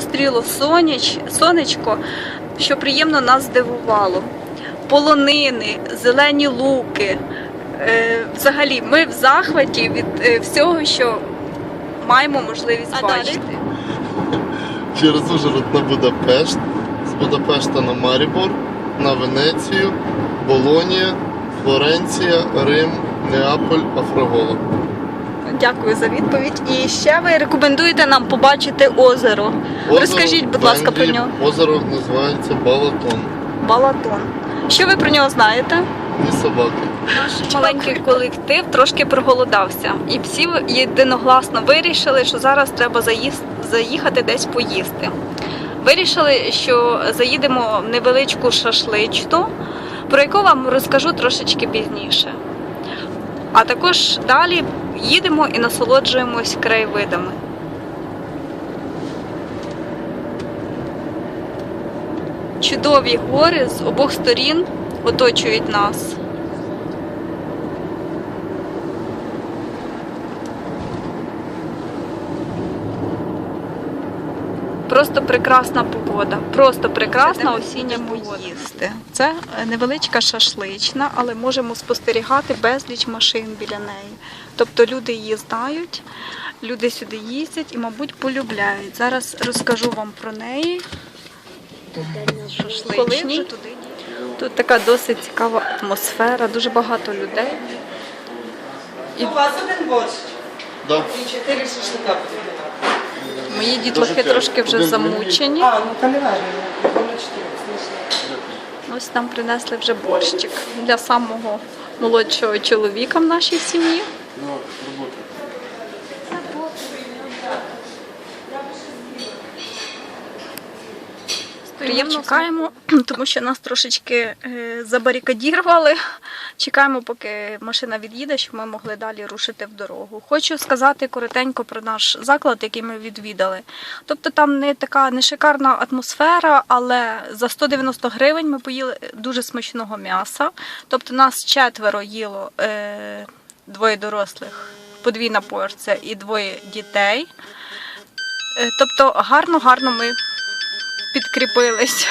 Зустріло соняч, сонечко, що приємно нас здивувало. Полонини, зелені луки. Е, взагалі, ми в захваті від е, всього, що маємо можливість А далі? бачити. Через Ужгород на Будапешт, з Будапешта на Марібор, на Венецію, Болонія, Флоренція, Рим, Неаполь, Афрогола. Дякую за відповідь. І ще ви рекомендуєте нам побачити озеро. Озеро Розкажіть, будь ласка, про нього. Озеро називається Балатон. Балатон. Що ви про нього знаєте? І собаки. Наш маленький колектив трошки проголодався, і всі єдиногласно вирішили, що зараз треба заїс- заїхати десь поїсти. Вирішили, що заїдемо в невеличку шашличну, про яку вам розкажу трошечки пізніше. А також далі їдемо і насолоджуємось краєвидами. Чудові гори з обох сторін оточують нас. Просто прекрасна погода. Просто прекрасна осіння поїсти. Це е, невеличка шашлична, але можемо спостерігати безліч машин біля неї. Тобто люди її знають, люди сюди їздять і, мабуть, полюбляють. Зараз розкажу вам про неї. Шашличні. Тут така досить цікава атмосфера, дуже багато людей. І у вас один борщ Да. і чотири шашлика буде. Мої дітлахи трошки вже замучені. А, ну чотири, смішно. Ось нам принесли вже борщик для самого молодшого чоловіка в нашій сім'ї. Приємно чекаємо, тому що нас трошечки е, забарикадірували. Чекаємо, поки машина від'їде, щоб ми могли далі рушити в дорогу. Хочу сказати коротенько про наш заклад, який ми відвідали. Тобто там не така не шикарна атмосфера, але за 190 гривень ми поїли дуже смачного м'яса. Тобто нас четверо їло е, двоє дорослих, подвійна порція і двоє дітей. Е, Тобто гарно-гарно ми підкріпились.